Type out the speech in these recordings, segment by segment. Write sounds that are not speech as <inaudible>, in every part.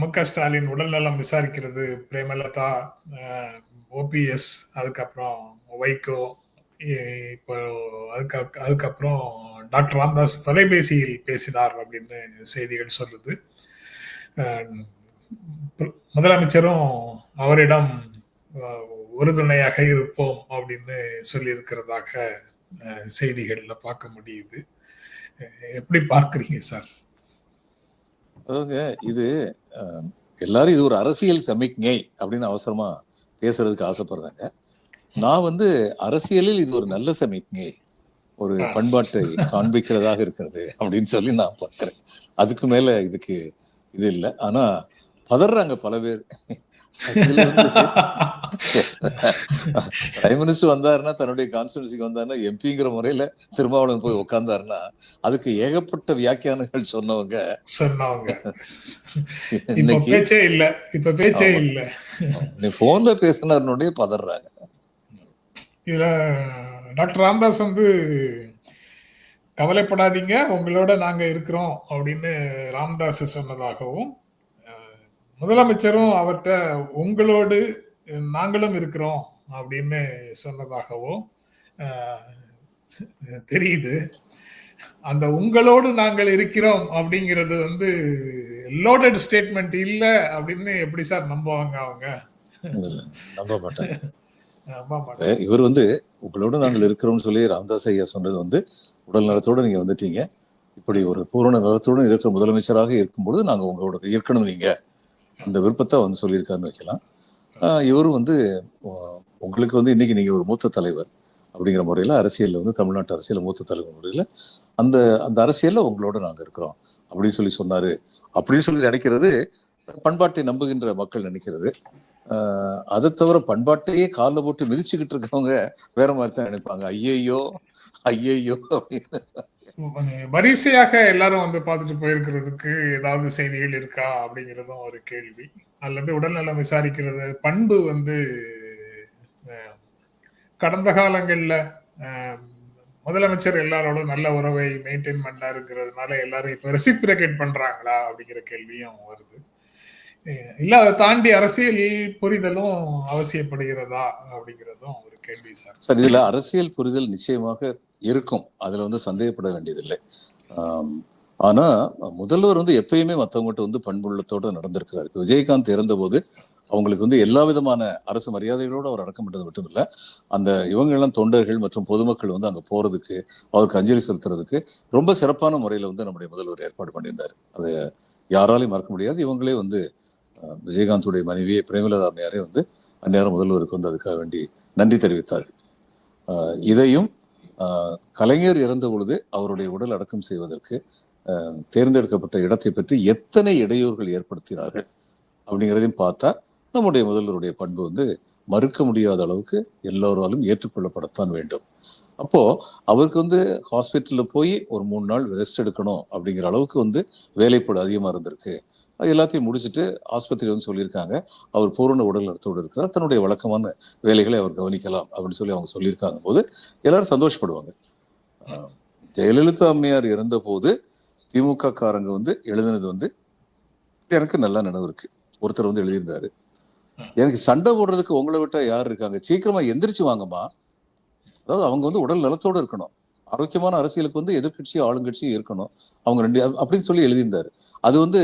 மு க ஸ்டாலின் உடல்நலம் விசாரிக்கிறது பிரேமலதா ஓபிஎஸ் அதுக்கப்புறம் வைகோ இப்போ அதுக்கு அதுக்கப்புறம் டாக்டர் ராம்தாஸ் தொலைபேசியில் பேசினார் அப்படின்னு செய்திகள் சொல்லுது. முதலமைச்சரும் அவரிடம் உறுதுணையாக இருப்போம் அப்படின்னு சொல்லியிருக்கிறதாக செய்திகளில் பார்க்க முடியுது. எப்படி பார்க்குறீங்க சார்? அதாவதுங்க இது எல்லாரும் இது ஒரு அரசியல் சமிக்ஞை அப்படின்னு அவசரமா பேசுறதுக்கு ஆசைப்படுறாங்க. நான் வந்து அரசியலில் இது ஒரு நல்ல சமிக்ஞை ஒரு பண்பாட்டை காண்பிக்கிறதாக இருக்கிறது அப்படின்னு சொல்லி நான் பார்க்கிறேன். அதுக்கு மேல இதுக்கு இது இல்லை. ஆனா பதறாங்க பல பேர். பிரைம் மினிஸ்டர் <laughs> வந்தாருன்னா தன்னுடைய கான்ஸ்டியூன்சிக்கு வந்தாருன்னா எம்பிங்கிற முறையில திருமாவளவன் போய் உட்கார்ந்தாருன்னா அதுக்கு ஏகப்பட்ட வியாக்கியானங்கள் சொன்னவங்க. சொன்னவங்க. <laughs> இன்னைக்கு பேச்சே இல்ல. இப்ப பேச்சே. இல்ல. நீ போன்ல பேசினாருனுடைய பதறாங்க. இதுல டாக்டர் ராம்தாஸ் வந்து கவலைப்படாதீங்க உங்களோட நாங்க இருக்கிறோம் அப்படின்னு ராம்தாஸ் சொன்னதாகவும் முதலமைச்சரும் அவர்கிட்ட உங்களோடு நாங்களும் இருக்கிறோம் அப்படின்னு சொன்னதாகவும் தெரியுது. அந்த உங்களோடு நாங்கள் இருக்கிறோம் அப்படிங்கிறது வந்து லோடட் ஸ்டேட்மெண்ட் இல்ல அப்படின்னு எப்படி சார் நம்புவாங்க அவங்க? நம்ப மாட்டாங்க. இவர் வந்து உங்களோட நாங்கள் இருக்கிறோம்னு சொல்லி ராமதாஸ் ஐயா சொன்னது வந்து உடல் நலத்தோட நீங்க வந்துட்டீங்க. இப்படி ஒரு பூரண நலத்தோட இருக்கிற முதலமைச்சராக இருக்கும்பொழுது நாங்க உங்களோட இருக்கணும் நீங்க. அந்த விருப்பத்தை வந்து சொல்லியிருக்காருன்னு வைக்கலாம். ஆஹ் இவரும் வந்து உங்களுக்கு வந்து இன்னைக்கு நீங்க ஒரு மூத்த தலைவர் அப்படிங்கிற முறையில அரசியல்ல வந்து தமிழ்நாட்டு அரசியல் மூத்த தலைவர் முறையில அந்த அந்த அரசியல்ல உங்களோட நாங்க இருக்கிறோம் அப்படின்னு சொல்லி சொன்னாரு. அப்படின்னு சொல்லி நினைக்கிறது பண்பாட்டை நம்புகின்ற மக்கள் நினைக்கிறது. ஆஹ் அதை தவிர பண்பாட்டையே காலில் போட்டு மிதிச்சுக்கிட்டு இருக்கவங்க வேற மாதிரி தான் நினைப்பாங்க. ஐயையோ ஐயையோ அப்படின்னு. வரிசையாக எல்லாரும் வந்து பார்த்துட்டு போயிருக்கிறதுக்கு ஏதாவது செய்திகள் இருக்கா அப்படிங்கிறதும் ஒரு கேள்வி. அல்லது உடல்நலம் விசாரிக்கிறது பண்பு வந்து கடந்த காலங்களில் முதலமைச்சர் எல்லாரோட நல்ல உறவை மெயின்டைன் பண்ணாருங்கிறதுனால எல்லாரும் இப்போ ரெசிப்ரிகேட் பண்றாங்களா அப்படிங்கிற கேள்வியும் வருது. இல்லை அதை தாண்டி அரசியல் புரிதலும் அவசியப்படுகிறதா அப்படிங்கிறதும் கேள்வி சார். சார் இதுல அரசியல் புரிதல் நிச்சயமாக இருக்கும். அதுல வந்து சந்தேகப்பட வேண்டியதில்லை. ஆம், ஆனா முதல்வர் வந்து எப்பயுமே மத்தவங்ககிட்ட வந்து பண்புள்ளத்தோட நடந்திருக்கிறார். இப்போ விஜயகாந்த் இறந்தபோது அவங்களுக்கு வந்து எல்லா விதமான அரசு மரியாதைகளோடு அவர் அடக்கம் பண்ணது மட்டும் இல்ல அந்த இவங்க எல்லாம் தொண்டர்கள் மற்றும் பொதுமக்கள் வந்து அங்க போறதுக்கு அவருக்கு அஞ்சலி செலுத்துறதுக்கு ரொம்ப சிறப்பான முறையில வந்து நம்முடைய முதல்வர் ஏற்பாடு பண்ணியிருந்தார். அது யாராலையும் மறக்க முடியாது. இவங்களே வந்து அஹ், விஜயகாந்துடைய மனைவியை பிரேமலதா அம்மையாரே வந்து அந்நேரம் முதல்வருக்கு வந்து அதுக்காக வேண்டி நன்றி தெரிவித்தார்கள் ஆஹ் இதையும் ஆஹ் கலைஞர் இறந்த பொழுது அவருடைய உடல் அடக்கம் செய்வதற்கு ஆஹ் தேர்ந்தெடுக்கப்பட்ட இடத்தை பற்றி எத்தனை இடையூறுகள் ஏற்படுத்தினார்கள் அப்படிங்கிறதையும் பார்த்தா நம்முடைய முதல்வருடைய பண்பு வந்து மறுக்க முடியாத அளவுக்கு எல்லோராலும் ஏற்றுக்கொள்ளப்படத்தான் வேண்டும். அப்போ அவருக்கு வந்து ஹாஸ்பிட்டல்ல போய் ஒரு மூணு நாள் ரெஸ்ட் எடுக்கணும் அப்படிங்கிற அளவுக்கு வந்து வேலைப்பாடு அதிகமா இருந்திருக்கு. அது எல்லாத்தையும் முடிச்சுட்டு ஆஸ்பத்திரி வந்து சொல்லியிருக்காங்க. அவர் பூரண உடல் நலத்தோடு இருக்கிறார். தன்னுடைய வழக்கமான வேலைகளை அவர் கவனிக்கலாம் அப்படின்னு சொல்லி அவங்க சொல்லியிருக்காங்க போது எல்லாரும் சந்தோஷப்படுவாங்க. ஜெயலலிதா அம்மையார் இருந்தபோது திமுக காரங்க வந்து எழுதினது வந்து எனக்கு நல்லா நினைவு இருக்கு. ஒருத்தர் வந்து எழுதியிருந்தாரு. எனக்கு சண்டை போடுறதுக்கு உங்களை விட்டா யார் இருக்காங்க? சீக்கிரமா எந்திரிச்சு வாங்கம்மா. அதாவது அவங்க வந்து உடல் நலத்தோடு இருக்கணும். ஆரோக்கியமான அரசியலுக்கு வந்து எதிர்கட்சியும் ஆளுங்கட்சியும் இருக்கணும். அவங்க ரெண்டு அப்படின்னு சொல்லி எழுதியிருந்தாரு. அது வந்து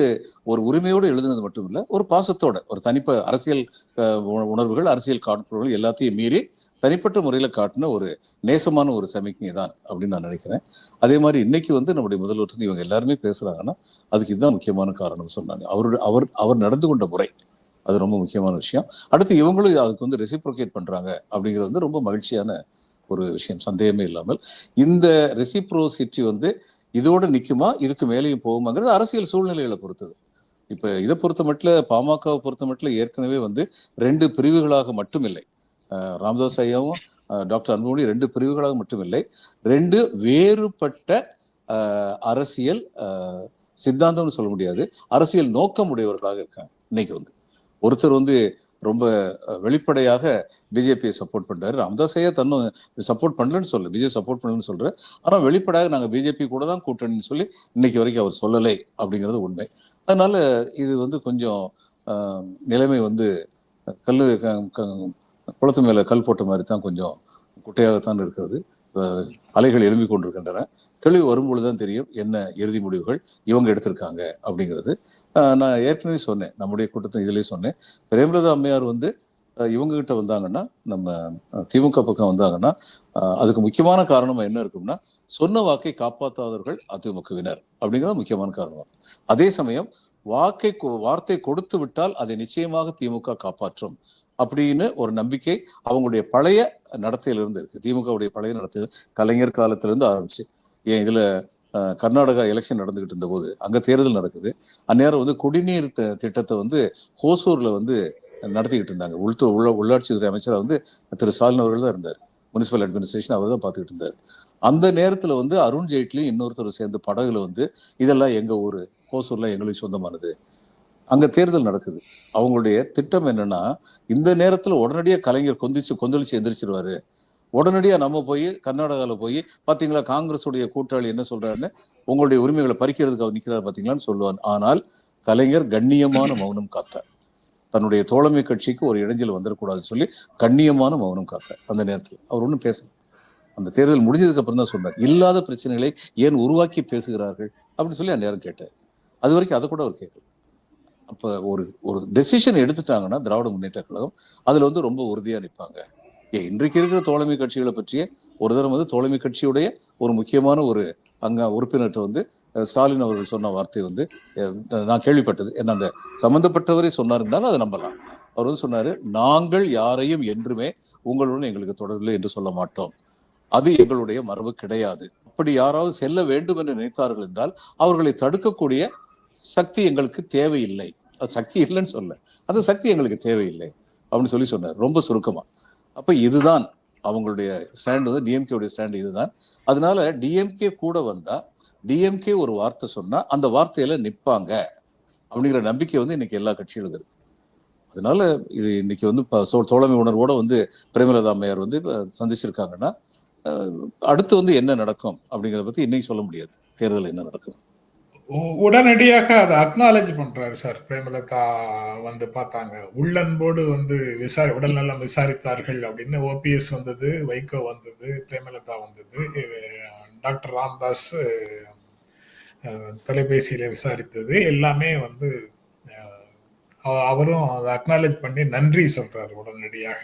ஒரு உரிமையோடு எழுதினது மட்டும் இல்லை ஒரு பாசத்தோட ஒரு தனிப்ப அரசியல் உணர்வுகள் அரசியல் காட்புகள் எல்லாத்தையும் மீறி தனிப்பட்ட முறையில் காட்டின ஒரு நேசமான ஒரு சமிக்ஞை தான் அப்படின்னு நான் நினைக்கிறேன். அதே மாதிரி இன்னைக்கு வந்து நம்முடைய முதல்வர் வந்து இவங்க எல்லாருமே பேசுறாங்கன்னா அதுக்கு இதுதான் முக்கியமான காரணம் சொன்னாங்க. அவருடைய அவர் அவர் நடந்து கொண்ட முறை அது ரொம்ப முக்கியமான விஷயம். அடுத்து இவங்களும் அதுக்கு வந்து ரெசிப்ரோகேட் பண்றாங்க அப்படிங்கிறது வந்து ரொம்ப மகிழ்ச்சியான ஒரு விஷயம் சந்தேகமே இல்லாமல். இந்த ரெசிப்ரோசிட்டி வந்து இதோட நிற்குமா இதுக்கு மேலேயும் போகுமாங்கிறது அரசியல் சூழ்நிலைகளை பொறுத்தது. இப்போ இதை பொறுத்த மட்டும் பாமகவை பொறுத்த மட்டும் ஏற்கனவே வந்து ரெண்டு பிரிவுகளாக மட்டும் இல்லை ராம்தாஸ் ராமதாஸ் ஐயாவும் டாக்டர் அன்புமணி ரெண்டு பிரிவுகளாக மட்டுமில்லை. ரெண்டு வேறுபட்ட அரசியல் சித்தாந்தம்னு சொல்ல முடியாது. அரசியல் நோக்கம் உடையவர்களாக இருக்காங்க. இன்னைக்கு வந்து ஒருத்தர் வந்து ரொம்ப வெளிப்படையாக பிஜேபியை சப்போர்ட் பண்ணுறாரு ராம்தாஸையே ஐயா தன்னும் சப்போர்ட் பண்ணலன்னு சொல்லு பிஜே சப்போர்ட் பண்ணலன்னு சொல்கிறேன் ஆனால் வெளிப்படையாக நாங்கள் பிஜேபி கூட தான் கூட்டணின்னு சொல்லி இன்னைக்கு வரைக்கும் அவர் சொல்லலை அப்படிங்கிறது உண்மை. அதனால இது வந்து கொஞ்சம் நிலைமை வந்து கல் குளத்து மேலே கல் போட்ட மாதிரி தான் கொஞ்சம் குட்டையாகத்தான் இருக்கிறது. அலைகள் எழும்பிக் கொண்டிருக்கின்றன. தெளிவு வரும்பொழுது தான் தெரியும் என்ன இறுதி முடிவுகள் இவங்க எடுத்திருக்காங்க அப்படிங்கிறது. நான் ஏற்கனவே சொன்னேன் நம்முடைய கூட்டத்தில் இதிலே சொன்னேன். பிரேமலதா அம்மையார் வந்து இவங்ககிட்ட வந்தாங்கன்னா நம்ம திமுக பக்கம் வந்தாங்கன்னா அதுக்கு முக்கியமான காரணம் என்ன இருக்கும்னா சொன்ன வாக்கை காப்பாற்றாதவர்கள் அதிமுகவினர் அப்படிங்கிறது முக்கியமான காரணம். அதே சமயம் வாக்கை கொ- வார்த்தை கொடுத்து விட்டால் அதை நிச்சயமாக திமுக காப்பாற்றும். அப்படின்னு ஒரு நம்பிக்கை அவங்களுடைய பழைய நடத்தையிலிருந்து இருக்கு. திமுகவுடைய பழைய நடத்தை கலைஞர் காலத்திலிருந்து ஆரம்பிச்சு ஏன் இதுல கர்நாடகா எலெக்ஷன் நடந்துகிட்டு இருந்த போது அங்க தேர்தல் நடக்குது. அந்நேரம் வந்து குடிநீர் திட்டத்தை வந்து ஹோசூர்ல வந்து நடத்திக்கிட்டு இருந்தாங்க. உள்துறை உள்ள உள்ளாட்சித்துறை அமைச்சராக வந்து திரு ஸ்டாலின் அவர்கள் தான் இருந்தார். முனிசிபல் அட்மினிஸ்ட்ரேஷன் அவர் தான் பார்த்துக்கிட்டு இருந்தார். அந்த நேரத்தில் வந்து அருண் ஜேட்லி இன்னொருத்தர் சேர்ந்து படகுல வந்து இதெல்லாம் எங்கள் ஊர்? ஹோசூர்லாம் எங்களுக்கு சொந்தமானது. அங்க தேர்தல் நடக்குது. அவங்களுடைய திட்டம் என்னன்னா இந்த நேரத்துல உடனடியாக கலைஞர் கொந்திச்சு கொந்தளிச்சு எந்திரிச்சிருவாரு. உடனடியாக நம்ம போய் கர்நாடகாவில் போய் பார்த்தீங்களா காங்கிரஸுடைய கூட்டாளி என்ன சொல்கிறாருன்னு உங்களுடைய உரிமைகளை பறிக்கிறதுக்கு அவர் நிற்கிறார் பார்த்தீங்களான்னு சொல்லுவார். ஆனால் கலைஞர் கண்ணியமான மௌனம் காத்தார். தன்னுடைய தோழமை கட்சிக்கு ஒரு இடைஞ்சல் வந்துடக்கூடாதுன்னு சொல்லி கண்ணியமான மௌனம் காத்தார் அந்த நேரத்தில். அவர் ஒன்றும் பேசல. அந்த தேர்தல் முடிஞ்சதுக்கு அப்புறம் தான் சொன்னார் இல்லாத பிரச்சனைகளை ஏன் உருவாக்கி பேசுகிறார்கள்? அப்படின்னு சொல்லி அந்த நேரம் கேட்டார். அது வரைக்கும் அதை கூட அவர் கேட்கல. அப்போ ஒரு ஒரு டெசிஷன் எடுத்துட்டாங்கன்னா திராவிட முன்னேற்ற கழகம் அதில் வந்து ரொம்ப உறுதியாக நிற்பாங்க ஏ இன்றைக்கு இருக்கிற தோழமை கட்சிகளை பற்றிய ஒரு தரம் வந்து தோழமை கட்சியுடைய ஒரு முக்கியமான ஒரு அங்கே உறுப்பினர்கிட்ட வந்து ஸ்டாலின் அவர்கள் சொன்ன வார்த்தை வந்து நான் கேள்விப்பட்டது. என்ன அந்த சம்மந்தப்பட்டவரை சொன்னாருன்னாலும் அதை நம்பலாம். அவர் வந்து சொன்னார் நாங்கள் யாரையும் என்றுமே உங்களுடன் எங்களுக்கு தொடர்பில்லை என்று சொல்ல மாட்டோம். அது எங்களுடைய மரபு கிடையாது. அப்படி யாராவது செல்ல வேண்டும் என்று நினைத்தார்கள் என்றால் அவர்களை தடுக்கக்கூடிய சக்தி எங்களுக்கு தேவையில்லை. அது சக்தி இல்லைன்னு சொல்ல. அந்த சக்தி எங்களுக்கு தேவையில்லை. அப்படின்னு சொல்லி சொன்னார். ரொம்ப சுருக்கமாக அப்போ இதுதான் அவங்களுடைய ஸ்டாண்ட் வந்து டிஎம்கேவுடைய ஸ்டாண்ட் இதுதான். அதனால டிஎம்கே கூட வந்தால் டிஎம்கே ஒரு வார்த்தை சொன்னால் அந்த வார்த்தையில் நிற்பாங்க அப்படிங்கிற நம்பிக்கை வந்து இன்னைக்கு எல்லா கட்சிகளுக்கும் இருக்கு. அதனால இது இன்னைக்கு வந்து தோழமை உணர்வோட வந்து பிரேமலதா அம்மையார் வந்து சந்திச்சிருக்காங்கன்னா அடுத்து வந்து என்ன நடக்கும் அப்படிங்கிறத பத்தி இன்னைக்கு சொல்ல முடியாது. தேர்தல் என்ன நடக்கும் உடனடியாக அதை அக்னாலேஜ் பண்றாரு சார். பிரேமலதா வந்து பார்த்தாங்க. உள்ளன்போடு வந்து விசாரி உடல்நலம் விசாரித்தார்கள் அப்படின்னு ஓபிஎஸ் வந்தது வைகோ வந்தது பிரேமலதா வந்தது. டாக்டர் ராம்தாஸ் தொலைபேசியில விசாரித்தது. எல்லாமே வந்து அவரும் அதை அக்னாலேஜ் பண்ணி நன்றி சொல்றாரு உடனடியாக.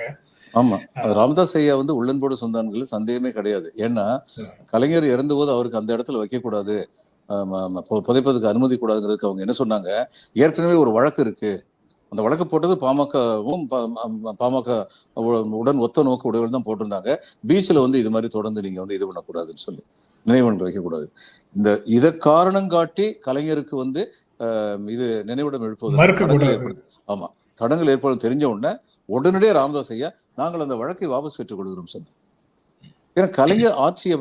ஆமா. ராமதாஸ் ஐயா வந்து உள்ளன்போடு சொந்தான்கள் சந்தேகமே கிடையாது. ஏன்னா கலைஞர் இறந்தபோது அவருக்கு அந்த இடத்துல வைக்கக்கூடாது. ஆமா, புதைப்பதற்கு அனுமதி கூடாதுங்கிறதுக்கு அவங்க என்ன சொன்னாங்க? ஏற்கனவே ஒரு வழக்கு இருக்கு. அந்த வழக்கு போட்டது பாமகவும் பாமக உடன் ஒத்த நோக்கு உடையவர்கள் தான் போட்டிருந்தாங்க. பீச்சில் வந்து இது மாதிரி தொடர்ந்து நீங்க வந்து இது பண்ணக்கூடாதுன்னு சொல்லி நினைவகம் வைக்கக்கூடாது. இந்த இதை காரணம் காட்டி கலைஞருக்கு வந்து இது நினைவிடம் எழுப்புவது மறுக்கக்கூடாது. தடங்கல் ஏற்படுது. ஆமா. தடங்கள் ஏற்படும் தெரிஞ்ச உடனே உடனடியே ராமதாஸ் ஐயா நாங்கள் அந்த வழக்கை வாபஸ் பெற்றுக் கொள்கிறோம் சொன்னார். ஏன்னா கலைஞர் ஆட்சியை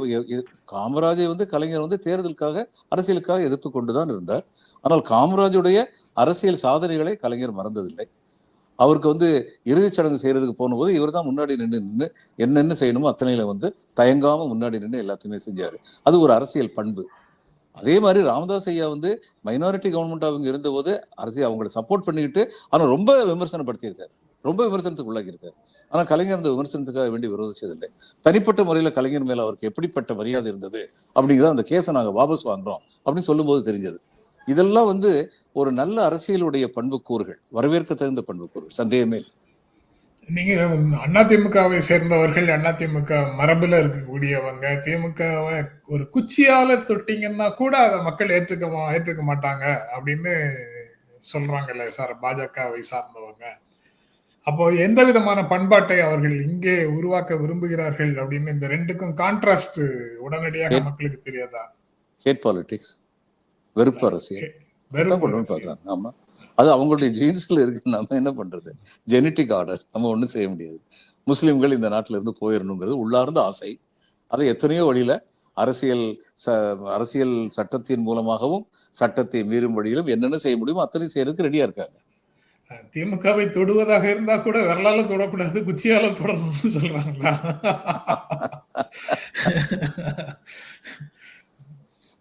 காமராஜை வந்து கலைஞர் வந்து தேர்தலுக்காக அரசியலுக்காக எதிர்த்து கொண்டுதான் இருந்தார். ஆனால் காமராஜுடைய அரசியல் சாதனைகளை கலைஞர் மறந்ததில்லை. அவருக்கு வந்து இறுதிச் சடங்கு செய்யறதுக்கு போனபோது இவர் தான் முன்னாடி நின்று நின்று என்னென்ன செய்யணுமோ அத்தனையில வந்து தயங்காம முன்னாடி நின்று எல்லாத்தையுமே செஞ்சார். அது ஒரு அரசியல் பண்பு. அதே மாதிரி ராமதாஸ் ஐயா வந்து மைனாரிட்டி கவர்மெண்ட் அவங்க இருந்தபோது அரசியல் அவங்களை சப்போர்ட் பண்ணிக்கிட்டு ஆனால் ரொம்ப விமர்சனப்படுத்தியிருக்காரு. ரொம்ப விமர்சனத்துக்கு உள்ளாகியிருக்காரு ஆனா கலைஞர் அந்த விமர்சனத்துக்காக வேண்டி விரோதிச்சதில்லை. தனிப்பட்ட முறையில கலைஞர் மேல அவருக்கு எப்படிப்பட்ட மரியாதை இருந்தது அப்படிங்கிறத அந்த கேஸை நாங்க வாபஸ் வாங்குறோம் அப்படின்னு சொல்லும்போது தெரிஞ்சது. இதெல்லாம் வந்து ஒரு நல்ல அரசியலுடைய பண்புக்கூறுகள் வரவேற்க தகுந்த பண்புக்கூறுகள் சந்தேகமே இல்லை. நீங்க அதிமுகவை சேர்ந்தவர்கள் அதிமுக மரபுல இருக்கக்கூடியவங்க திமுகவை ஒரு குச்சியாளர் தொட்டிங்கன்னா கூட அதை மக்கள் ஏற்றுக்க மா- ஏற்றுக்க மாட்டாங்க அப்படின்னு சொல்றாங்கல்ல சார் பாஜகவை சார்ந்தவங்க. அப்போ எந்த விதமான பண்பாட்டை அவர்கள் இங்கே உருவாக்க விரும்புகிறார்கள் அப்படின்னு இந்த ரெண்டுக்கும் கான்ட்ராஸ்ட் உடனடியாக மக்களுக்கு தெரியாதா? ஹேட் பாலிடிக்ஸ் வெறுப்பு அரசியல். பாக்குறாங்க ஆமா. அது அவங்களுடைய ஜீன்ஸ்ல இருக்கு. நம்ம என்ன பண்றது? ஜெனட்டிக் ஆர்டர் நம்ம ஒண்ணும் செய்ய முடியாது. முஸ்லிம்கள் இந்த நாட்டுல இருந்து போயிடணுங்கிறது உள்ளார்ந்த ஆசை. அதை எத்தனையோ வழியில அரசியல் ச அரசியல் சட்டத்தின் மூலமாகவும் சட்டத்தை மீறும் வழியிலும் என்னென்ன செய்ய முடியுமோ அத்தனையும் செய்யறதுக்கு ரெடியா இருக்காங்க. திமுகவை தொடுவதாக இருந்தா கூட விரலால தொடக்கூடாது குச்சியால தொடணும்னு சொல்றாங்களா?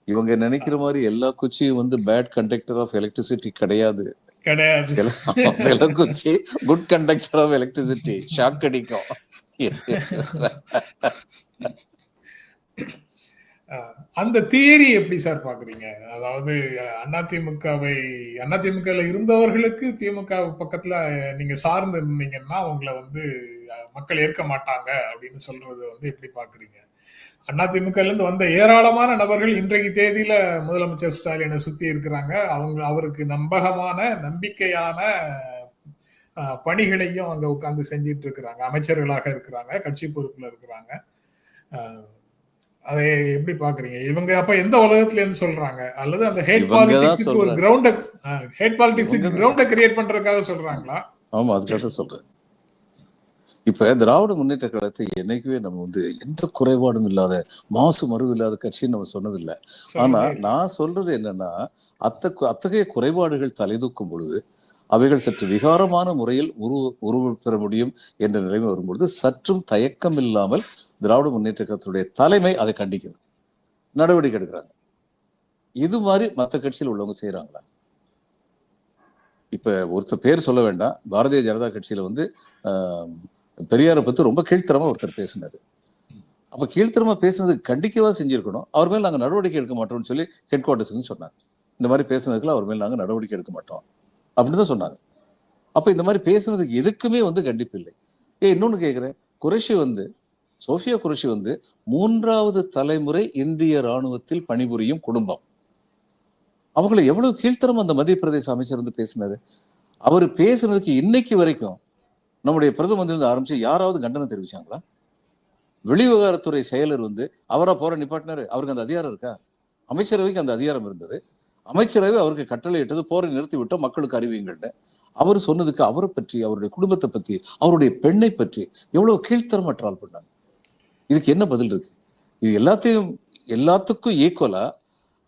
இவங்க நினைக்கிற மாதிரி எல்லா குச்சியும் வந்து பேட் கண்டக்டர் ஆஃப் எலக்ட்ரிசிட்டி கிடையாது. கிடையாது. சில குச்சி good conductor of electricity shock அடிக்கும். அந்த தியரி எப்படி சார் பாக்குறீங்க அதாவது அதிமுகவை அதிமுகல இருந்தவர்களுக்கு திமுக பக்கத்துல நீங்க சார்ந்து இருந்தீங்கன்னா உங்களை வந்து மக்கள் ஏற்க மாட்டாங்க அப்படின்னு சொல்றது வந்து எப்படி பாக்குறீங்க அதிமுகல இருந்து வந்த ஏராளமான நபர்கள் இன்றைக்கு தேதியில முதலமைச்சர் ஸ்டாலினை சுத்தி இருக்கிறாங்க. அவங்க அவருக்கு நம்பகமான நம்பிக்கையான பணிகளையும் அங்க உட்கார்ந்து செஞ்சிட்டு இருக்கிறாங்க. அமைச்சர்களாக இருக்கிறாங்க கட்சி பொறுப்புல இருக்கிறாங்க. அதை எப்படி பாக்குறீங்க இவங்க அப்ப எந்த உலகத்துல இருந்து சொல்றாங்க அல்லது அந்த ஹேட் பாலிடிக்ஸ்க்கு ஒரு. கிரவுண்ட ஹேட் தான். கிரவுண்ட கிரியேட் பண்றதுக்காக சொல்றாங்களா ஆமா அதுக்காக சொல்றேன் இப்ப திராவிட முன்னேற்ற கழகத்தை என்னைக்குமே நம்ம வந்து எந்த குறைபாடும் இல்லாத மாசு மறுவு இல்லாத கட்சின்னு நம்ம சொன்னதில்லை ஆனா. நான் சொல்றது என்னன்னா அத்த அத்தகைய குறைபாடுகள் தலைதூக்கும் பொழுது அவைகள் சற்று விகாரமான முறையில் உருவ உருவ பெற முடியும் என்ற நிலைமை வரும்பொழுது சற்றும் தயக்கம் இல்லாமல் திராவிட முன்னேற்ற கழகத்துடைய தலைமை அதை கண்டிக்குது. நடவடிக்கை எடுக்கிறாங்க. இது மாதிரி மற்ற கட்சியில் உள்ளவங்க செய்யறாங்களா இப்ப ஒருத்தர் பேர் சொல்ல வேண்டாம். பாரதிய ஜனதா கட்சியில வந்து ஆஹ், பெரியாரை பத்தி ரொம்ப கீழ்த்தரமாக ஒருத்தர் பேசினார். அப்ப கீழ்த்தரமாக பேசுனதுக்கு கண்டிக்கவா செஞ்சிருக்கணும். அவர் மேல் நாங்க நடவடிக்கை எடுக்க மாட்டோம்னு சொல்லி ஹெட் குவார்ட்டர்ஸ்னு சொன்னாங்க. இந்த மாதிரி பேசுனதுக்குலாம் அவர் மேல நாங்க நடவடிக்கை எடுக்க மாட்டோம். அப்படின்னு தான் சொன்னாங்க. அப்ப இந்த மாதிரி பேசுனதுக்கு எதுக்குமே வந்து கண்டிப்பு இல்லை. ஏ இன்னொன்னு கேட்குறேன் குறைஷி வந்து சோஃபியா குரூஷி வந்து மூன்றாவது தலைமுறை இந்திய ராணுவத்தில் பணிபுரியும் குடும்பம். அவங்களை எவ்வளவு கீழ்த்தரம் அந்த மத்திய பிரதேச அமைச்சர் வந்து பேசினாரு. அவர் பேசுனதுக்கு இன்னைக்கு வரைக்கும் நம்முடைய பிரதம மந்திரி ஆரம்பிச்சு யாராவது கண்டனம் தெரிவிச்சாங்களா? வெளிவிவகாரத்துறை செயலர் வந்து அவரா போற நிப்பாட்டினாரு. அவருக்கு அந்த அதிகாரம் இருக்கா? அமைச்சரவைக்கு அந்த அதிகாரம் இருந்தது. அமைச்சரவை அவருக்கு கட்டளை இட்டது போரை நிறுத்தி விட்டோம் மக்களுக்கு அறிவிங்கள்னு. அவர் சொன்னதுக்கு அவரை பற்றி அவருடைய குடும்பத்தை பத்தி அவருடைய பெண்ணை பற்றி எவ்வளவு கீழ்த்தரமற்றால் பண்ணாங்க? இதுக்கு என்ன பதில் இருக்கு? இது எல்லாத்தையும் எல்லாத்துக்கும் ஈக்குவலா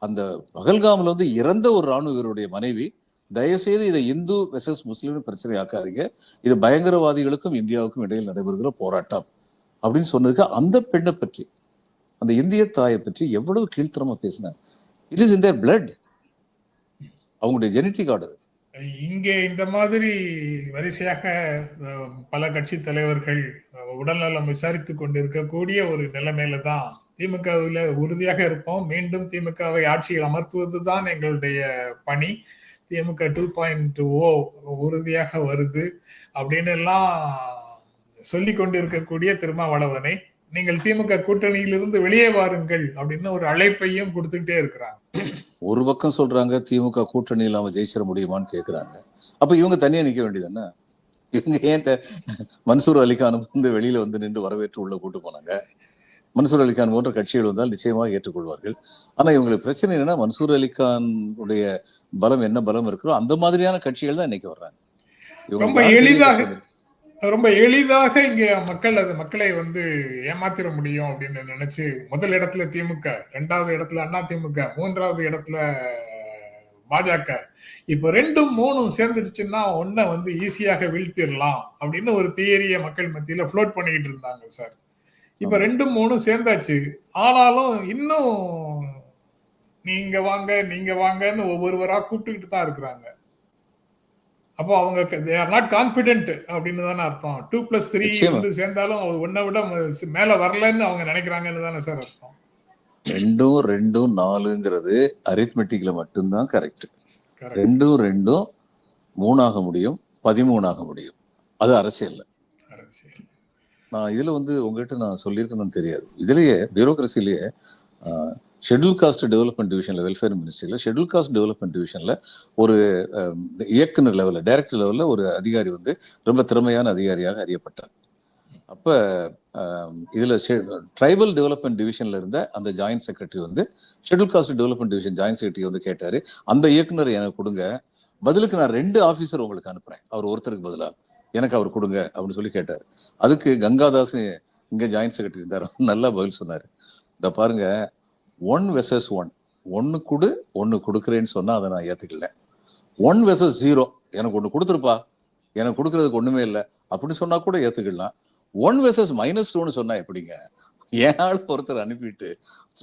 அந்த பகல்காமில் வந்து இறந்த ஒரு ராணுவ வீரருடைய மனைவி தயவுசெய்து இதை இந்து வெசஸ் முஸ்லீம் பிரச்சனை ஆக்காதீங்க இது பயங்கரவாதிகளுக்கும் இந்தியாவுக்கும் இடையில் நடைபெறுகிற போராட்டம் அப்படின்னு சொன்னதுக்கு அந்த பெண்ணை பற்றி அந்த இந்திய தாயை பற்றி எவ்வளவு கீழ்த்தரமா பேசினார். It is in their blood அவங்களுடைய ஜெனட்டிக் ஆர்டர் இங்கே இந்த மாதிரி வரிசையாக பல கட்சி தலைவர்கள் உடல்நலம் விசாரித்துக் கொண்டிருக்கக்கூடிய ஒரு நிலைமையில தான் திமுகவில் உறுதியாக இருப்போம். மீண்டும் திமுகவை ஆட்சியில் அமர்த்துவது தான் எங்களுடைய பணி. திமுக டூ பாயிண்ட் ஓ உறுதியாக வருது அப்படின்னு எல்லாம் சொல்லி கொண்டிருக்கக்கூடிய திருமாவளவனை நீங்கள் திமுக கூட்டணியிலிருந்து வெளியே வாருங்கள் அப்படின்னு ஒரு அழைப்பையும் கொடுத்துட்டே இருக்கிறாங்க. ஒரு பக்கம் சொல்றாங்க திமுக கூட்டணி இல்லாம ஜெயிச்சிட முடியுமான்னு கேக்குறாங்க. அப்ப இவங்க தனியா நிக்க வேண்டியதுதானே இவங்க ஏன் மன்சூர் அலிகான் வந்து வெளியில வந்து நின்று வரவேற்று உள்ள கூட்டு போனாங்க? மன்சூர் அலிகான் போன்ற கட்சிகள் வந்தால் நிச்சயமாக ஏற்றுக்கொள்வார்கள். ஆனா இவங்களுக்கு பிரச்சனை என்னன்னா மன்சூர் அலிகான் உடைய பலம் என்ன பலம் இருக்கிறோ அந்த மாதிரியான கட்சிகள் தான் இன்னைக்கு வர்றாங்க. இவங்க ரொம்ப எளிதாக ரொம்ப எளிதாக இங்க மக்கள் அது மக்களை வந்து ஏமாத்திர முடியும் அப்படின்னு நினைச்சு முதல் இடத்துல திமுக இரண்டாவது இடத்துல அண்ணா திமுக மூன்றாவது இடத்துல பாஜக. இப்ப ரெண்டும் மூணும் சேர்ந்துடுச்சுன்னா ஒன்ன வந்து ஈஸியாக வீழ்த்திடலாம் அப்படின்னு ஒரு தியரிய மக்கள் மத்தியில ஃப்ளோட் பண்ணிக்கிட்டு இருந்தாங்க சார். இப்ப. ரெண்டும் மூணும் சேர்ந்தாச்சு. ஆனாலும் இன்னும் நீங்க வாங்க நீங்க வாங்கன்னு ஒவ்வொருவரா கூப்பிட்டுக்கிட்டு தான் இருக்கிறாங்க. அப்போ அவங்க தே ஆர் நாட் கான்பிடென்ட் அப்படின்னு தானே அர்த்தம். Two plus three. வந்து சேர்ந்தாலும் ஒன்னை விட ம- மேல வரலன்னு அவங்க நினைக்கிறாங்கன்னு தானே சார் அர்த்தம். ரெண்டும் ரெண்டும் நாலுங்கிறது அரித்மெட்டிக்ல மட்டும்தான் கரெக்ட் ரெண்டும் ரெண்டும் மூணாக முடியும் பதிமூணாக முடியும். அது அரசியல்ல அரசியல். நான் இதுல வந்து உங்ககிட்ட நான் சொல்லியிருக்கேன்னு தெரியாது. இதுலயே பியூரோக்ரஸிலேயே ஷெட்யூல் காஸ்ட் டெவலப்மெண்ட் டிவிஷனில் வெல்ஃபேர் மினிஸ்ட்ரியில் ஷெட்யூல் காஸ்ட் டெவலப்மெண்ட் டிவிஷனில் ஒரு um, இயக்குனர் லெவலில் டைரக்டர் லெவலில் ஒரு அதிகாரி வந்து ரொம்ப திறமையான அதிகாரியாக அறியப்பட்டார். அப்போ இதில் ட்ரைபல் டெவலப்மெண்ட் டிவிஷனில் இருந்த அந்த ஜாயின்ட் செக்ரட்டரி வந்து schedule caste development division joint secretary வந்து கேட்டார் அந்த இயக்குனர் எனக்கு கொடுங்க. பதிலுக்கு நான் ரெண்டு ஆஃபீஸர் உங்களுக்கு அனுப்புகிறேன் அவர் ஒருத்தருக்கு பதிலாக எனக்கு அவர் கொடுங்க. அப்படின்னு சொல்லி கேட்டார். அதுக்கு கங்காதாஸ் இங்கே ஜாயின்ட் செக்ரட்டரி இருந்தார். நல்லா பதில் சொன்னார். இந்த பாருங்கள் ஒன் வெர்சஸ் ஒன் ஒன்று கொடு ஒன்று கொடுக்குறேன்னு சொன்னால் அதை நான் ஏற்றுக்கல ஒன் வெர்சஸ் ஜீரோ எனக்கு ஒன்று கொடுத்துருப்பா. எனக்கு கொடுக்கறதுக்கு ஒன்றுமே இல்லை. அப்படின்னு சொன்னால் கூட ஏற்றுக்கலாம் ஒன் வெர்சஸ் மைனஸ் டூன்னு சொன்னால் எப்படிங்க? ஏன் ஆள் ஒருத்தர் அனுப்பிட்டு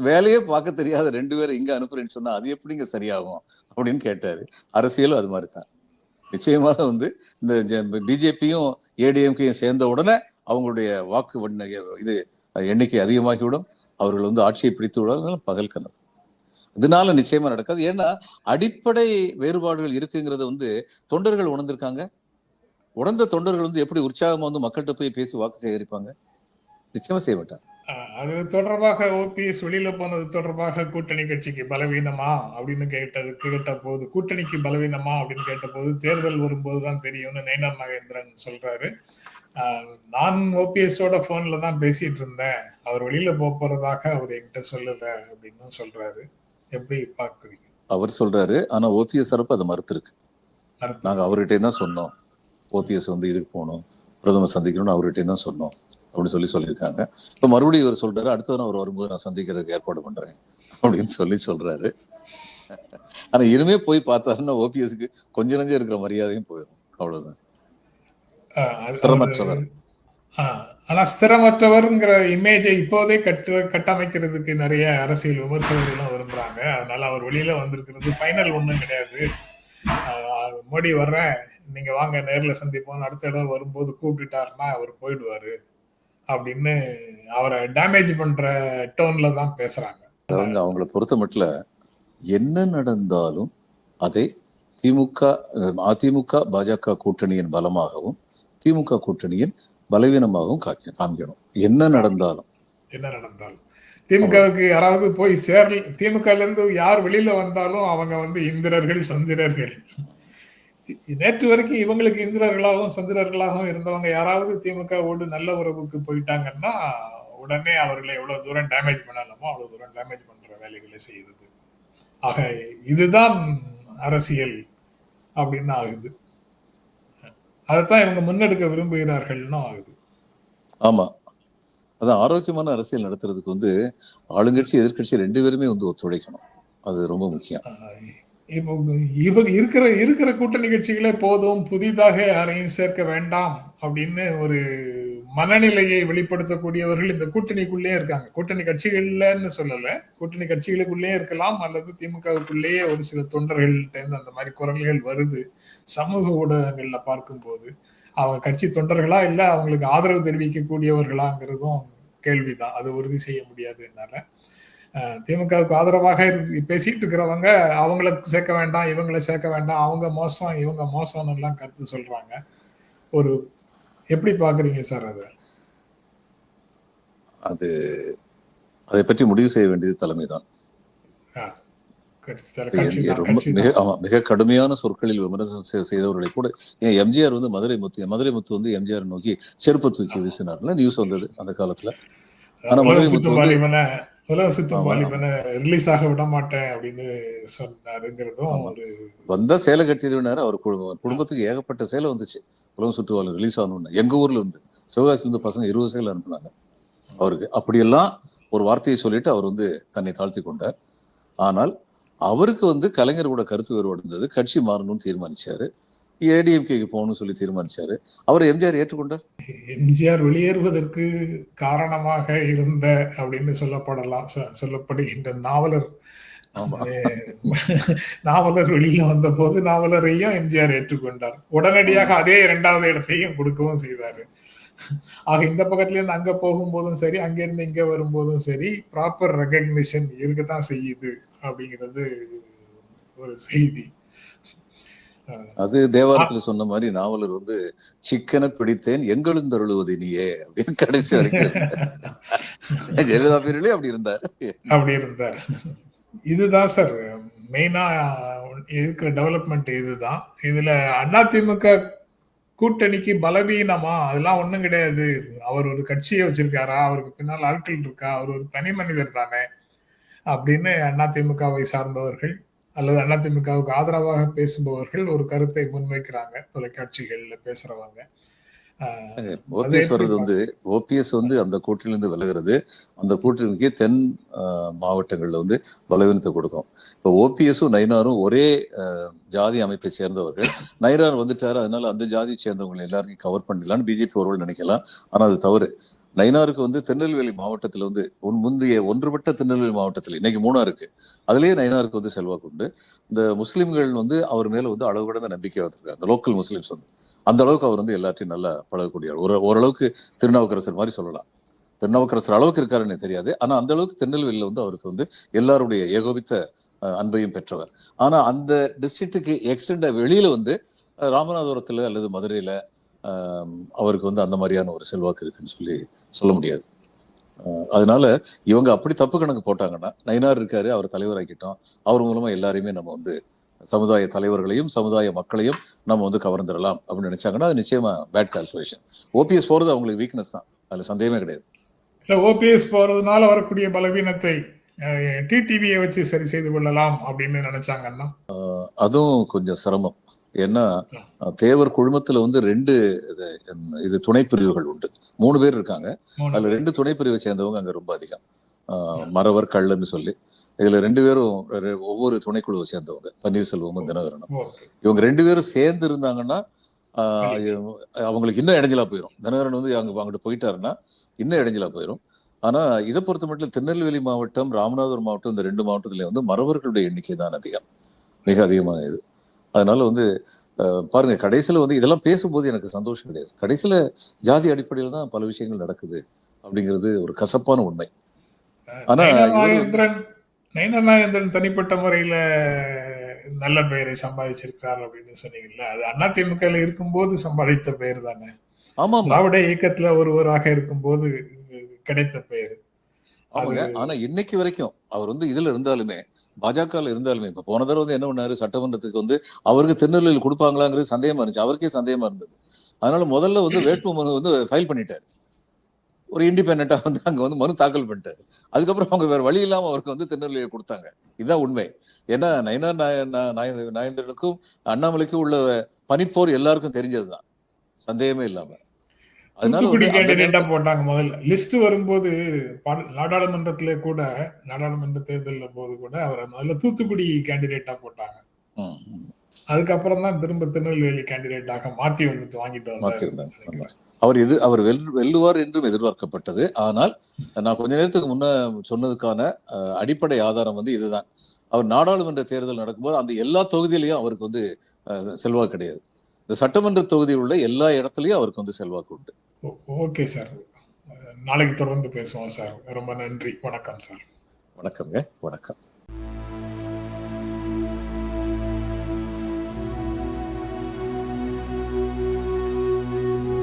வேலையே பார்க்க தெரியாத ரெண்டு பேரும் இங்கே அனுப்புறேன்னு சொன்னால் அது எப்படிங்க சரியாகும்? அப்படின்னு கேட்டார். அரசியலும் அது மாதிரி தான் நிச்சயமாக வந்து இந்த பிஜேபியும் ஏடிஎம்கேயும் சேர்ந்த உடனே அவங்களுடைய வாக்கு வண்ண இது எண்ணிக்கை அதிகமாகிவிடும். அவர்கள் வந்து ஆட்சியை பிடித்து விடுவார்கள் பகல் கனவு இதனால நிச்சயமா நடக்காது. ஏன்னா அடிப்படை வேறுபாடுகள் இருக்குங்கிறத வந்து தொண்டர்கள் உணர்ந்திருக்காங்க. உணர்ந்த தொண்டர்கள் வந்து எப்படி உற்சாகமா வந்து மக்கள்கிட்ட போய் பேசி வாக்கு சேகரிப்பாங்க? நிச்சயமா செய்ய மாட்டாங்க. அது தொடர்பாக ஓபிஎஸ் வெளியில போனது தொடர்பாக கூட்டணி கட்சிக்கு பலவீனமா அப்படின்னு கேட்டது கேட்ட போது கூட்டணிக்கு பலவீனமா அப்படின்னு கேட்ட போது தேர்தல் வரும்போது தான் தெரியும்னு நயனார் நாகேந்திரன் சொல்றாரு. நான் ஓபிஎஸோட போன்ல தான் பேசிட்டு இருந்தேன். அவர் வெளியில போக போறதாக அவர் என்கிட்ட சொல்லல அப்படின்னு சொல்றாரு. எப்படி பாக்குறீங்க அவர் சொல்றாரு ஆனா ஓபிஎஸ் தரப்பு அதை மறுத்திருக்கு. நாங்க அவர்கிட்டே தான் சொன்னோம். ஓபிஎஸ் வந்து இதுக்கு போகணும் பிரதமர் சந்திக்கணும்னு அவர்கிட்டே தான் சொன்னோம். அப்படின்னு சொல்லி சொல்லியிருக்காங்க. இப்போ மறுபடியும் இவர் சொல்றாரு அடுத்த தடவை அவர் வரும்போது நான் சந்திக்கிறதுக்கு ஏற்பாடு பண்றேன் அப்படின்னு சொல்லி சொல்றாரு. ஆனா இனிமே போய் பார்த்தாருன்னா ஓபிஎஸ்க்கு கொஞ்ச நஞ்சம் இருக்கிற மரியாதையும் போயிடும். அவ்வளவுதான். ஸ்திரமற்றவர். ஆனா ஸ்திரமற்றவர்ங்கிற இமேஜை இப்போதே கட்டு கட்டமைக்கிறதுக்கு நிறைய அரசியல் விமர்சகர்களும் விரும்புறாங்க. அதனால அவர் வெளியில வந்திருக்கிறது ஃபைனல் ஒண்ணும் கிடையாது. மோடி வர்றேன். நீங்க வாங்க நேர்ல சந்திப்போம் அடுத்த தடவை வரும்போது கூப்பிட்டுட்டாருன்னா அவர் போயிடுவாரு. அப்படின்னு அவரை டேமேஜ் பண்ற டோன்ல தான் பேசுறாங்க. அவங்க அவங்கள பொறுத்த மட்டும் என்ன நடந்தாலும் அதை திமுக அதிமுக பாஜக கூட்டணியின் பலமாகவும் திமுக கூட்டணியின் பலவீனமாகவும் காமிக்கணும் என்ன நடந்தாலும். என்ன நடந்தாலும். திமுகவுக்கு யாராவது போய் சேரல திமுகல இருந்து யார் வெளியில வந்தாலும் அவங்க வந்து இந்திரர்கள் சந்திரர்கள். நேற்று வரைக்கும் இவங்களுக்கு இந்திரர்களாகவும் சந்திரர்களாகவும் இருந்தவங்க யாராவது திமுகவோடு நல்ல உறவுக்கு போயிட்டாங்கன்னா உடனே அவர்களை எவ்வளவு தூரம் டேமேஜ் பண்ணலாமோ அவ்வளவு தூரம் டேமேஜ் பண்ற வேலைகளை செய்யுது ஆக இதுதான் அரசியல் அப்படின்னு ஆகுது. அதைத்தான் இவங்க முன்னெடுக்க விரும்புகிறார்கள்னு ஆகுது. ஆமா. அதான் ஆரோக்கியமான அரசியல் நடத்துறதுக்கு வந்து ஆளுங்கட்சி எதிர்க்கட்சி ரெண்டு பேருமே வந்து ஒத்துழைக்கணும். அது ரொம்ப முக்கியம். இவங்க இருக்கிற இருக்கிற கூட்டணி கட்சிகளே போதும் புதிதாக யாரையும் சேர்க்க வேண்டாம் அப்படின்னு ஒரு மனநிலையை வெளிப்படுத்தக்கூடியவர்கள் இந்த கூட்டணிக்குள்ளேயே இருக்காங்க. கூட்டணி கட்சிகள்லன்னு சொல்லலை. கூட்டணி கட்சிகளுக்குள்ளேயே இருக்கலாம் அல்லது திமுகவுக்குள்ளேயே ஒரு சில தொண்டர்கள்ட்ட இருந்து அந்த மாதிரி குரல்கள் வருது. சமூக ஊடகங்கள்ல பார்க்கும்போது அவங்க கட்சி தொண்டர்களா இல்லை அவங்களுக்கு ஆதரவு தெரிவிக்கக்கூடியவர்களாங்கிறதும் கேள்விதான். அது உறுதி செய்ய முடியாது என்னால. திமுகவுக்கு ஆதரவாக பேசிட்டு இருக்கிறவங்க அவங்கள சேர்க்க வேண்டாம் இவங்களை சேர்க்க வேண்டாம் அவங்க மோசம் இவங்க மோசம்னு எல்லாம் கருத்து சொல்றாங்க. ஒரு எப்படி பாக்குறீங்க சார் அதை? அது அதை பற்றி முடிவு செய்ய வேண்டியது தலைமைதான். ரொம்ப மிக கடுமையான சொற்களில் விமர்சனம் செய்- செய்தவர்களை கூட ஏன் எம்ஜிஆர் வந்து மதுரை முத்து மதுரை முத்து வந்து எம்ஜிஆர் நோக்கி செருப்பு தூக்கி வீசினார்ல நியூஸ் வந்தது அந்த காலத்துல. ஆனா மதுரை முத்து சுற்றும் வந்து- வாலிபனை ரிலீஸ் ஆக விட மாட்டேன் அப்படின்னு சொன்னாருங்கிறதும். ஒரு வந்தா சேலை கட்டிடுவினாரு. அவர் குடும்பம் குடும்பத்துக்கு ஏகப்பட்ட சேலை வந்துச்சு. உலகம் சுற்றுவாளர் ரிலீஸ் ஆகணும்னு. எங்க ஊர்ல இருந்து இருந்து பசங்க இருபது சேலை அனுப்புனாங்க அவருக்கு. அப்படியெல்லாம் ஒரு வார்த்தையை சொல்லிட்டு அவர் வந்து தன்னை தாழ்த்தி கொண்டார். ஆனால் அவருக்கு வந்து கலைஞர் கூட கருத்து வேறுபாடு இருந்தது கட்சி மாறணும்னு தீர்மானிச்சாரு. ஏடிஎம்கேக்கு போகணும்னு சொல்லி தீர்மானிச்சாரு. அவர் எம்ஜிஆர் ஏற்றுக்கொண்டார்? எம்ஜிஆர் வெளியேறுவதற்கு காரணமாக இருந்த அப்படின்னு சொல்லப்படலாம். சொல்லப்படுகின்ற நாவலர். நாவலர் வெளியில வந்த போது நாவலரையும் எம்ஜிஆர் ஏற்றுக்கொண்டார். உடனடியாக அதே இரண்டாவது இடத்தையும் கொடுக்கவும் செய்தாரு. ஆக இந்த பக்கத்துல இருந்து அங்க போகும்போதும் சரி அங்க இருந்து இங்க வரும்போதும் சரி ப்ராப்பர் ரெகக்னிஷன் இருக்கத்தான் செய்யுது அப்படிங்கிறது ஒரு செய்தி. அது தேவாரத்துல சொன்ன மாதிரி நாவலர் வந்து சிக்கனை பிடித்தேன் எங்களும் தருளுவது நீயே? அப்படின்னு கடைசி வரைக்கும் <laughs> ஜெயலலிதா பேரிலே அப்படி இருந்தார். அப்படி இருந்தார். இதுதான் சார் மெயினா இருக்கிற டெவலப்மெண்ட் இதுதான். இதுல அதிமுக கூட்டணிக்கு பலவீனமா? அதெல்லாம் ஒண்ணும் கிடையாது. அவர் ஒரு கட்சியை வச்சிருக்காரா? அவருக்கு பின்னால் ஆட்கள் இருக்கா? அவர் ஒரு தனி மனிதர் தானே? அப்படின்னு அதிமுகவை சார்ந்தவர்கள் அல்லது அதிமுகவுக்கு ஆதரவாக பேசுபவர்கள் ஒரு கருத்தை முன்வைக்கிறாங்க. தொலைக்காட்சிகள்ல பேசுறவங்க. ஓபிஎஸ் வர்றது வந்து ஓபிஎஸ் வந்து அந்த கூட்டிலிருந்து விலகிறது அந்த கூட்டணிக்கு தென் மாவட்டங்கள்ல வந்து பலவீனத்தை கொடுக்கும். இப்போ ஓபிஎஸும் நயினாரும் ஒரே ஜாதி அமைப்பை சேர்ந்தவர்கள். நயினார் வந்துட்டாரு அதனால அந்த ஜாதியை சேர்ந்தவங்க எல்லாரையும் கவர் பண்ணிடலாம்னு பிஜேபி ஒருவள் நினைக்கலாம். ஆனா அது தவறு. நயினாருக்கு வந்து திருநெல்வேலி மாவட்டத்தில் வந்து உன் முந்தைய ஒன்றுபட்ட திருநெல்வேலி மாவட்டத்தில் இன்னைக்கு மூணா இருக்கு அதுலயே நயினாருக்கு வந்து செல்வாக்கு உண்டு. இந்த முஸ்லீம்கள் வந்து அவர் மேலே வந்து அளவு கடந்த நம்பிக்கை வச்சிருக்காங்க அந்த லோக்கல் முஸ்லீம்ஸ் வந்து. அந்த அளவுக்கு அவர் வந்து எல்லாத்தையும் நல்லா பழகக்கூடிய ஒரு ஓரளவுக்கு திருநாவுக்கரசர் மாதிரி சொல்லலாம். திருநாவுக்கரசர் அளவுக்கு இருக்காருன்னு தெரியாது. ஆனால் அந்த அளவுக்கு திருநெல்வேலியில வந்து அவருக்கு வந்து எல்லாருடைய ஏகோபித்த அஹ், அன்பையும் பெற்றவர். ஆனா அந்த டிஸ்ட்ரிக்ட்டுக்கு எக்ஸ்டெண்டாக வெளியில வந்து ராமநாதபுரத்தில் ராமநாதபுரத்துல அல்லது மதுரையில அவருக்கு வந்து அந்த மாதிரியான ஒரு செல்வாக்கு இருக்குன்னு சொல்லி சொல்ல முடியாது. அதனால இவங்க அப்படி தப்பு கணக்கு போட்டாங்கன்னா நயினார் இருக்காரு அவர் தலைவராக்கிட்டோம். அவர் மூலமா எல்லாரையுமே நம்ம வந்து சமுதாய தலைவர்களையும் சமுதாய மக்களையும் நம்ம வந்து கவர்ந்துடலாம் அப்படின்னு நினைச்சாங்கன்னா அது நிச்சயமா பேட் கால்குலேஷன் ஓபிஎஸ் போறது அவங்களுக்கு வீக்னஸ் தான். அதுல சந்தேகமே கிடையாது. இல்ல ஓபிஎஸ் போறதுனால வரக்கூடிய பலவீனத்தை டிடிவியை வச்சு சரி செய்து கொள்ளலாம் அப்படின்னு நினைச்சாங்கன்னா. அதுவும் கொஞ்சம் சிரமம். ஏன்னா தேவர் குழுமத்துல வந்து ரெண்டு இது, துணை பிரிவுகள் உண்டு. மூணு பேர் இருக்காங்க. அதுல ரெண்டு துணை பிரிவை சேர்ந்தவங்க அங்க ரொம்ப அதிகம். மறவர் கள்ளுன்னு சொல்லி. இதுல ரெண்டு பேரும் ஒவ்வொரு துணைக்குழுவை சேர்ந்தவங்க. பன்னீர்செல்வமும் தினகரனும். இவங்க ரெண்டு பேரும் சேர்ந்து இருந்தாங்கன்னா ஆஹ், அவங்களுக்கு இன்னும் இடைஞ்சலா போயிடும் தினகரன் வந்து அங்க அங்கிட்டு போயிட்டாருன்னா இன்னும் இடைஞ்சலா போயிடும் ஆனா இதை பொறுத்த மட்டும் திருநெல்வேலி மாவட்டம் ராமநாதபுரம் மாவட்டம் இந்த ரெண்டு மாவட்டத்திலயும் வந்து மறவர்களுடைய எண்ணிக்கை தான் அதிகம். மிக அதிகமான இது. அதனால வந்து பாருங்க கடைசியில வந்து இதெல்லாம் பேசும்போது எனக்கு சந்தோஷம் கிடையாது. கடைசியில ஜாதி அடிப்படையில் தான் பல விஷயங்கள் நடக்குது அப்படிங்கிறது ஒரு கசப்பான உண்மை. ஆனா நாகேந்திரன் தனிப்பட்ட முறையில நல்ல பெயரை சம்பாதிச்சிருக்கார் அப்படின்னு சொன்னீங்கல்ல அது அதிமுக இருக்கும்போது சம்பாதித்த பெயர் தானே? ஆமா திராவிட இயக்கத்துல ஒருவராக இருக்கும்போது கிடைத்த பெயர். ஆனா இன்னைக்கு வரைக்கும் அவர் வந்து இதுல இருந்தாலுமே பாஜக இருந்தாலுமே இப்ப போன தடவை வந்து என்ன பண்ணாரு? சட்டமன்றத்துக்கு வந்து அவருக்கு திருநெல்வேலியில் கொடுப்பாங்களாங்கிறது சந்தேகமா இருந்துச்சு. அவருக்கே சந்தேகமா இருந்தது. அதனால முதல்ல வந்து வேட்பு மனு வந்து ஃபைல் பண்ணிட்டாரு. ஒரு இண்டிபெண்டா வந்து அங்க வந்து மனு தாக்கல் பண்ணிட்டாரு. அதுக்கப்புறம் அவங்க வேற வழி இல்லாம அவருக்கு வந்து திருநெல்வேலியை கொடுத்தாங்க. இதுதான் உண்மை. ஏன்னா நயனா நாய- நாயந்திரனுக்கும் அண்ணாமலைக்கும் உள்ள பனிப்போர் எல்லாருக்கும் தெரிஞ்சதுதான். சந்தேகமே இல்லாமல் தூத்துக்குடி கேண்டிடேட்டா போட்டாங்க முதல்ல. லிஸ்ட் வரும்போது நாடாளுமன்றத்திலே கூட நாடாளுமன்ற தேர்தலில் போது கூட அவரை முதல்ல தூத்துக்குடி கேண்டிடேட்டா போட்டாங்க. அதுக்கப்புறம் தான் திரும்ப திருநெல்வேலி கேண்டிடேட்டாக மாத்தி வந்துட்டு வாங்கிட்டு வந்தாங்க. அவர் எது அவர் வெல் வெல்லுவார் என்றும் எதிர்பார்க்கப்பட்டது. ஆனால் நான் கொஞ்ச நேரத்துக்கு முன்ன சொன்னதுக்கான அடிப்படை ஆதாரம் வந்து இதுதான். அவர் நாடாளுமன்ற தேர்தல் நடக்கும்போது அந்த எல்லா தொகுதியிலையும் அவருக்கு வந்து செல்வாக்கு கிடையாது. இந்த சட்டமன்ற தொகுதியில் உள்ள எல்லா இடத்துலயும் அவருக்கு வந்து செல்வாக்கு உண்டு. Okay sir. நாளைக்கு தொடர்ந்து பேசுவோம் சார். ரொம்ப நன்றி. வணக்கம் சார். வணக்கங்க வணக்கம்.